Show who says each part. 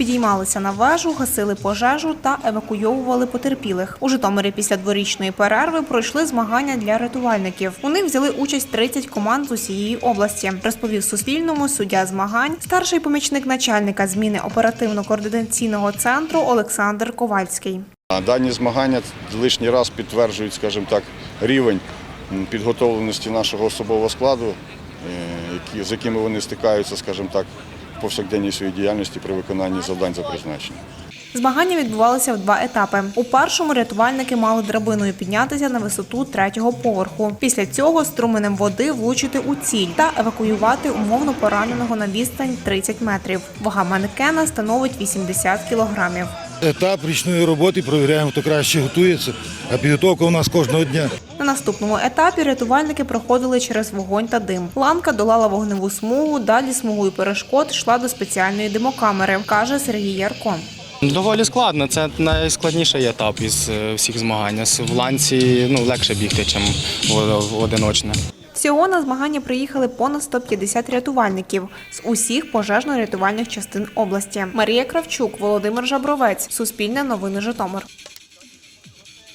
Speaker 1: Підіймалися на вежу, гасили пожежу та евакуйовували потерпілих. У Житомирі після дворічної перерви пройшли змагання для рятувальників. У них взяли участь 30 команд з усієї області. Розповів Суспільному суддя змагань, старший помічник начальника зміни оперативно-координаційного центру Олександр Ковальський.
Speaker 2: Дані змагання лишній раз підтверджують, скажімо так, рівень підготовленості нашого особового складу, е, з якими вони стикаються, скажімо так, повсякденній своїй діяльності при виконанні завдань за призначенням.
Speaker 1: Змагання відбувалися в два етапи. У першому рятувальники мали драбиною піднятися на висоту третього поверху. Після цього струменем води влучити у ціль та евакуювати умовно пораненого на відстань 30 метрів. Вага манекена становить 80 кілограмів.
Speaker 3: Етап річної роботи провіряємо, хто краще готується, а підготовка у нас кожного дня.
Speaker 1: На наступному етапі рятувальники проходили через вогонь та дим. Ланка долала вогневу смугу, далі смугою перешкод йшла до спеціальної димокамери, каже Сергій Ярко.
Speaker 4: Доволі складно. Це найскладніший етап із е, всіх змагань. В ланці ну, легше бігти, ніж одиночне.
Speaker 1: Всього на змагання приїхали понад 150 рятувальників з усіх пожежно-рятувальних частин області. Марія Кравчук, Володимир Жабровець, Суспільне новини Житомир.